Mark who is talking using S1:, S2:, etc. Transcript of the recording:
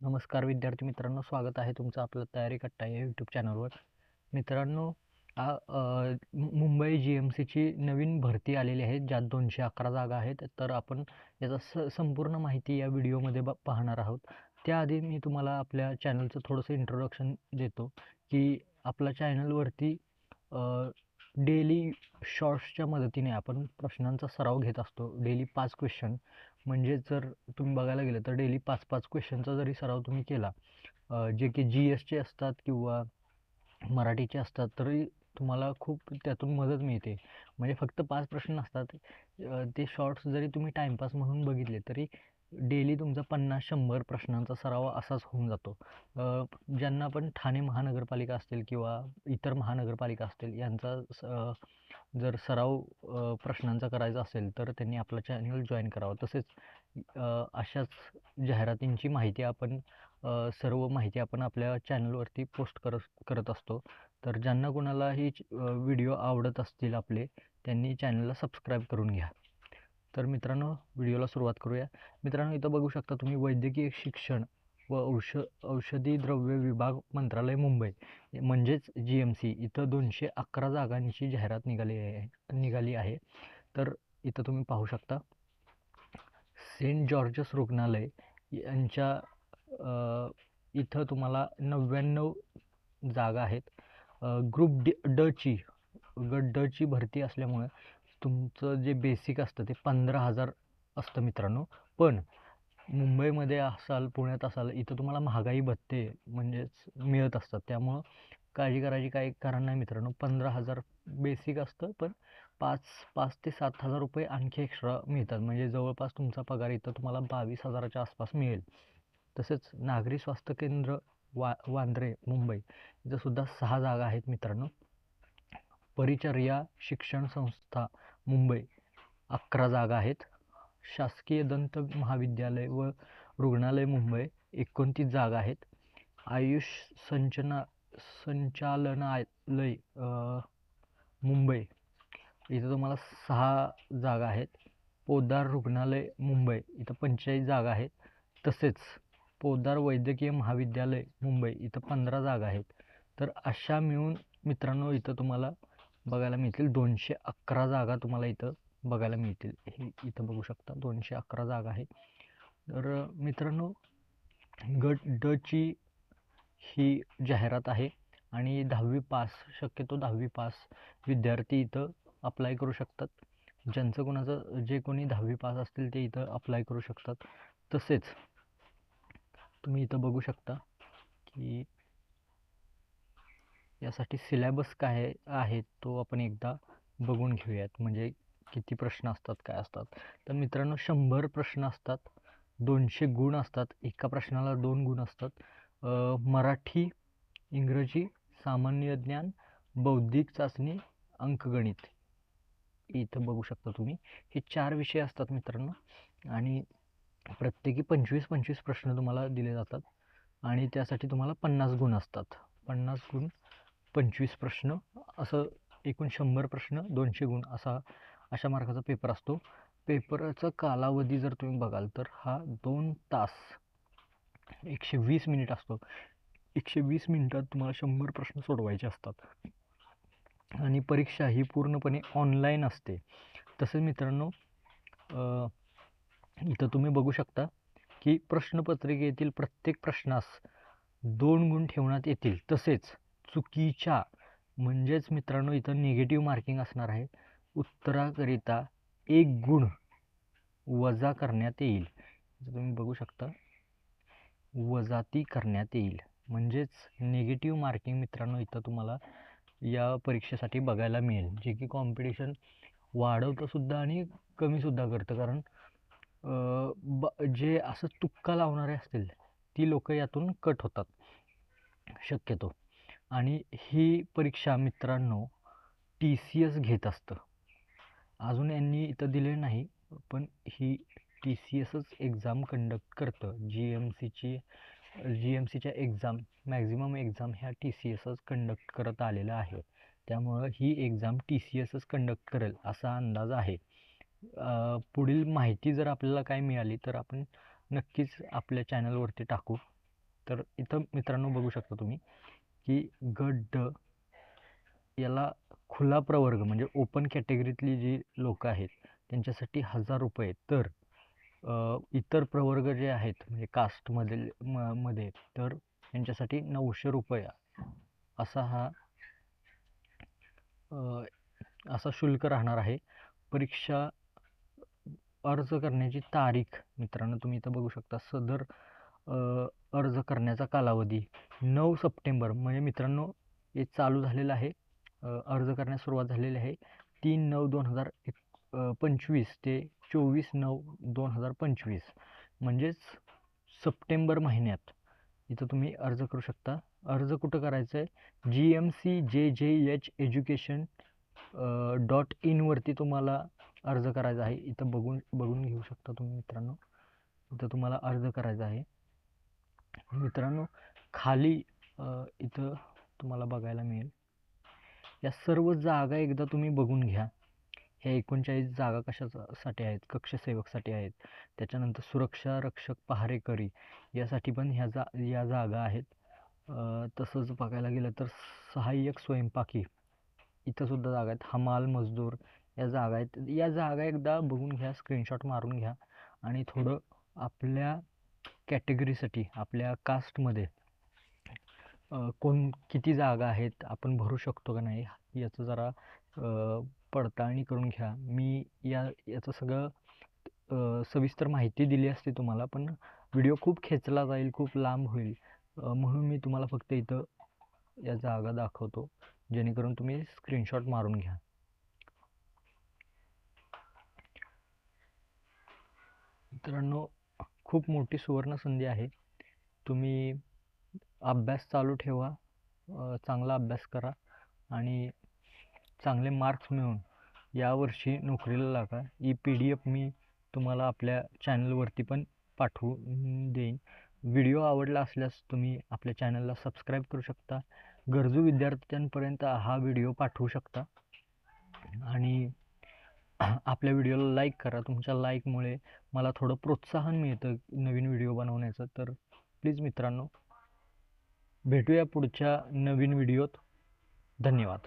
S1: नमस्कार विद्यार्थी मित्रांनो स्वागत आहे तुमचं आपलं तयारी कट्टा या यूट्यूब चॅनलवर मित्रांनो मुंबई जी एम सीची नवीन भरती आलेली आहे ज्यात दोनशे अकरा जागा आहेत. तर आपण याचा स संपूर्ण माहिती या व्हिडिओमध्ये ब पाहणार आहोत. त्याआधी मी तुम्हाला आपल्या चॅनलचं थोडंसं इंट्रोडक्शन देतो की आपल्या चॅनलवरती डेली शॉर्ट्सच्या मदतीने आपण प्रश्नांचा सराव घेत असतो. डेली पाच क्वेश्चन म्हणजे जर तुम्ही बघायला गेलं तर डेली पाच पाच क्वेश्चनचा जरी सराव तुम्ही केला जे की जी एसचे असतात किंवा मराठीचे असतात तरी तुम्हाला खूप त्यातून मदत मिळते. म्हणजे फक्त पाच प्रश्न नसतात. ते शॉर्ट्स जरी तुम्ही टाईमपास म्हणून बघितले तरी डेली तुमचा पन्नास शंभर प्रश्नांचा सराव असाच होऊन जातो. ज्यांना पण ठाणे महानगरपालिका असतील किंवा इतर महानगरपालिका असतील यांचा स- जर सराव प्रश्नांचा करायचा असेल तर त्यांनी आपलं चॅनल जॉईन करावं. तसेच अशाच जाहिरातींची माहिती आपण सर्व माहिती आपण आपल्या चॅनलवरती पोस्ट करत करत असतो. तर ज्यांना कोणालाही व्हिडिओ आवडत असतील आपले त्यांनी चॅनलला सबस्क्राईब करून घ्या. तर मित्रांनो व्हिडिओला सुरुवात करूया. मित्रांनो इथं बघू शकता तुम्ही वैद्यकीय शिक्षण व औष औषधी द्रव्य विभाग मंत्रालय मुंबई. म्हणजेच जी एम सी इथं दोनशे अकरा जागांची जाहिरात निघाली आहे निघाली आहे. तर इथं तुम्ही पाहू शकता सेंट जॉर्जस रुग्णालय यांच्या इथं तुम्हाला नव्याण्णव जागा आहेत. ग्रुप डी डची गट डची भरती असल्यामुळे तुमचं जे बेसिक असतं ते पंधरा हजार असतं मित्रांनो. पण मुंबईमध्ये असाल पुण्यात असाल इथं तुम्हाला महागाई भत्ते म्हणजेच मिळत असतात. त्यामुळं काळजी करायची काही कारण नाही मित्रांनो. पंधरा हजार बेसिक असतं पण पाच पाच ते सात हजार रुपये आणखी एक्स्ट्रा मिळतात. म्हणजे जवळपास तुमचा पगार इथं तुम्हाला बावीस हजाराच्या आसपास मिळेल. तसेच नागरी स्वास्थ्य केंद्र वा वांद्रे मुंबई इथंसुद्धा सहा जागा आहेत मित्रांनो. परिचर्या शिक्षण संस्था मुंबई अकरा जागा आहेत. शासकीय दंत महाविद्यालय व रुग्णालय मुंबई एकोणतीस जागा आहेत. आयुष संचना संचालनालय मुंबई. इथं तुम्हाला सहा जागा आहेत. पोद्दार रुग्णालय मुंबई. इथं पंचेचाळीस जागा आहेत. तसेच पोद्दार वैद्यकीय महाविद्यालय मुंबई. इथं पंधरा जागा आहेत. तर अशा मिळून मित्रांनो इथं तुम्हाला बघायला मिळतील दोनशे अकरा जागा तुम्हाला इथं बघायला मिळतील. हे इथं बघू शकता. दोनशे अकरा जागा आहे तर मित्रांनो गट डची ही जाहिरात आहे आणि दहावी पास शक्यतो दहावी पास विद्यार्थी इथं अप्लाय करू शकतात. ज्यांचं कोणाचं जे कोणी दहावी पास असतील ते इथं अप्लाय करू शकतात. तसेच तुम्ही इथं बघू शकता की यासाठी सिलेबस काय आहे तो आपण एकदा बघून घेऊयात. म्हणजे किती प्रश्न असतात काय असतात. तर मित्रांनो शंभर प्रश्न असतात दोनशे गुण असतात एका प्रश्नाला दोन गुण असतात. मराठी इंग्रजी सामान्य ज्ञान बौद्धिक चाचणी अंकगणित. इथं बघू शकता तुम्ही. हे चार विषय असतात मित्रांनो. आणि प्रत्येकी पंचवीस पंचवीस प्रश्न तुम्हाला दिले जातात. आणि त्यासाठी तुम्हाला पन्नास गुण असतात. पन्नास गुण पंचवीस प्रश्न असं एकूण शंभर प्रश्न दोनशे गुण असा अशा मार्काचा पेपर असतो. पेपरचा कालावधी जर तुम्ही बघाल तर हा दोन तास एकशे वीस मिनिट असतो. एकशे वीस मिनिटात तुम्हाला शंभर प्रश्न सोडवायचे असतात. आणि परीक्षा ही पूर्णपणे ऑनलाईन असते. तसेच मित्रांनो इथं तुम्ही बघू शकता की प्रश्नपत्रिकेतील प्रत्येक प्रश्नास दोन गुण ठेवण्यात येतील. तसेच चुकीच्या म्हणजेच मित्रांनो इथं निगेटिव्ह मार्किंग असणार आहे. उत्तराकरिता एक गुण वजा करण्यात येईल. तुम्ही बघू शकता वजाती करण्यात येईल. म्हणजेच निगेटिव्ह मार्किंग मित्रांनो इथं तुम्हाला या परीक्षेसाठी बघायला मिळेल. जे की कॉम्पिटिशन वाढवतंसुद्धा आणि कमीसुद्धा करतं. कारण ब जे असं तुक्का लावणारे असतील ती लोकं यातून कट होतात. शक्यतो. आणि ही परीक्षा मित्रांनो टी सी एस घेत असतं. अजून यांनी इथं दिले नाही पण ही टी सी एसच एक्झाम कंडक्ट करतं. जी एम सीची जी एम सीच्या एक्झाम मॅक्झिमम एक्झाम ह्या टी सी एसच कंडक्ट करत आलेलं आहे. त्यामुळं ही एक्झाम टी सी एसच कंडक्ट करेल असा अंदाज आहे. पुढील माहिती जर आपल्याला काय मिळाली तर आपण नक्कीच आपल्या चॅनलवरती टाकू. तर इथं मित्रांनो बघू शकता तुम्ही की गड याला खुला प्रवर्ग म्हणजे ओपन कॅटेगरीतली जी लोकं आहेत त्यांच्यासाठी हजार रुपये तर इतर प्रवर्ग जे आहेत म्हणजे कास्टमधील म मध्ये तर यांच्यासाठी नऊशे रुपये असा हा असा शुल्क राहणार आहे. परीक्षा अर्ज करण्याची तारीख मित्रांनो तुम्ही इथं बघू शकता. सदर अर्ज करण्याचा कालावधी नऊ सप्टेंबर. म्हणजे मित्रांनो हे चालू झालेलं आहे. अर्ज करण्यास सुरुवात झालेली आहे. तीन नऊ दोन हजार एक पंचवीस ते चोवीस नऊ दोन हजार पंचवीस म्हणजेच सप्टेंबर महिन्यात इथं तुम्ही अर्ज करू शकता. अर्ज कुठं करायचं आहे जी एम सी जे जे एच एज्युकेशन डॉट इनवरती तुम्हाला अर्ज करायचा आहे. इथं बघून बघून घेऊ शकता तुम्ही मित्रांनो. इथं तुम्हाला अर्ज करायचा आहे. मित्रांनो खाली इथं तुम्हाला बघायला मिळेल. या सर्व जागा एकदा तुम्ही बघून घ्या. ह्या एकोणचाळीस जागा कशासाठी आहेत? कक्षसेवकसाठी आहेत. त्याच्यानंतर सुरक्षा रक्षक पहारेकरी यासाठी पण ह्या जा या जागा आहेत. तसंच बघायला गेलं तर सहाय्यक स्वयंपाकी इथंसुद्धा जागा आहेत. हमाल मजदूर या जागा आहेत. या जागा एकदा बघून घ्या स्क्रीनशॉट मारून घ्या. आणि थोडं आपल्या कॅटेगरीसाठी आपल्या कास्टमध्ये कोण किती जागा आहेत आपण भरू शकतो का नाही याचं जरा पडताळणी करून घ्या. मी या याचं सगळं सविस्तर माहिती दिली असते तुम्हाला पण व्हिडिओ खूप खेचला जाईल खूप लांब होईल. म्हणून मी तुम्हाला फक्त इथं या जागा दाखवतो जेणेकरून तुम्ही स्क्रीनशॉट मारून घ्या. मित्रांनो खूप मोठी सुवर्ण संधी आहे. तुम्ही अभ्यास चालू ठेवा चांगला अभ्यास करा आणि चांगले मार्क्स मिळून यावर्षी नोकरीला लागा. ही पी डी एफ मी तुम्हाला आपल्या चॅनलवरती पण पाठवून देईन. व्हिडिओ आवडला असल्यास तुम्ही आपल्या चॅनलला सबस्क्राईब करू शकता. गरजू विद्यार्थ्यांपर्यंत हा व्हिडिओ पाठवू शकता. आणि आपल्या व्हिडिओला लाईक करा. तुमच्या लाईकमुळे मला थोडं प्रोत्साहन मिळतं नवीन व्हिडिओ बनवण्याचं. तर प्लीज मित्रांनो भेटूया पुढच्या नवीन व्हिडिओत. धन्यवाद.